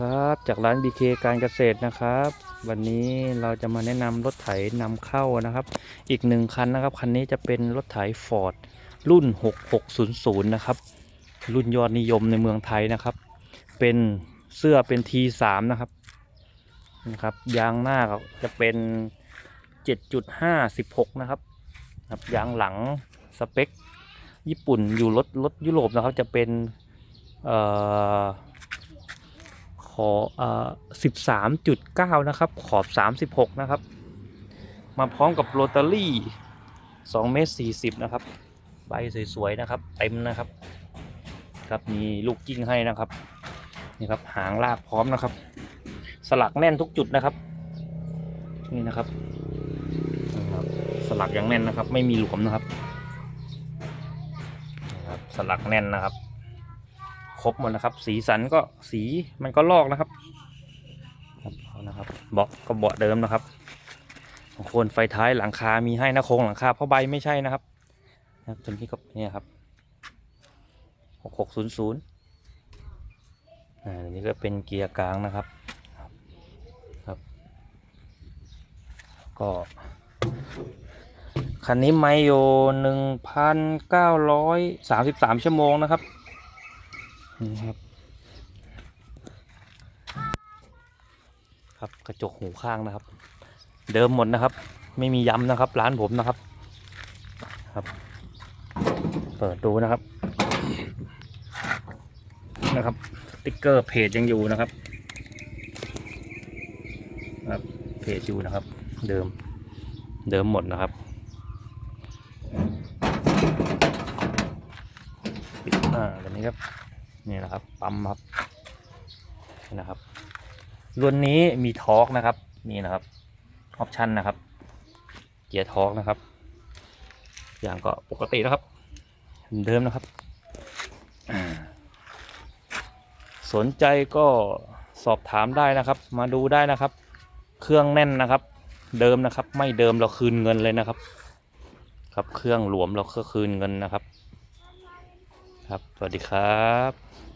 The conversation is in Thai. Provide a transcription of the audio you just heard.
ครับจากร้าน BK การเกษตรนะครับ วันนี้เราจะมาแนะนำรถไถนำเข้านะครับ อีกหนึ่งคันนะครับ คันนี้จะเป็นรถไถ Ford รุ่น 6600 นะครับ รุ่นยอดนิยมในเมืองไทยนะครับ เป็นเสื้อเป็น T3 นะครับนะครับยางหน้าจะเป็น 7.516นะครับครับยางหลังสเปค ญี่ปุ่นอยู่รถรถยุโรปนะครับจะเป็นเอ่อ ขออ่อสิบสามจุดเก้านะครับ ขอบสามสิบหกนะครับ มาพร้อมกับโรตารี่สองเมตรสี่สิบนะครับ ใบสวยๆนะครับ เต็มนะครับ ครับมีลูกกิ้งให้นะครับ นี่ครับหางลากพร้อมนะครับ สลักแน่นทุกจุดนะครับ นี่นะครับ สลักอย่างแน่นนะครับ ไม่มีหลวมนะครับ สลักแน่นนะครับ ครบหมดนะครับ สีสันก็สีมันก็ลอกนะครับนะครับเบาะก็เบาะเดิมนะครับโคนไฟท้ายหลังคา มีให้นะโครงหลังคาเพราะใบไม่ใช่นะครับนะครับตัวนี้ก็เนี่ยครับหกหกศูนย์ศูนย์อันนี้ก็เป็นเกียร์กลางนะครับครับ ก็คันนี้ไม่โยหนึ่งพันเก้าร้อยสามสิบสามชั่วโมงนะครับ นี่ครับ ครับกระจกหูข้างนะครับ เดิมหมดนะครับ ไม่มีย้ำนะครับ ร้านผมนะครับ ครับ เปิดดูนะครับ นะครับสติ๊กเกอร์เพจยังอยู่นะครับ ครับเพจอยู่นะครับ เดิมเดิมหมดนะครับปิดอ่าแบบนี้ครับ นี่นะครับปั๊มครับนี่นะครับรุ่นนี้มีทอร์กนะครับนี่นะครับออปชันนะครับ เกียร์ทอร์กนะครับ อย่างก็ปกตินะครับเหมือนเดิมนะครับ สนใจก็สอบถามได้นะครับ มาดูได้นะครับ เครื่องแน่นนะครับ เดิมนะครับ ไม่เดิมเราคืนเงินเลยนะครับ ครับเครื่องหลวมเราก็คืนเงินนะครับ ครับ สวัสดีครับ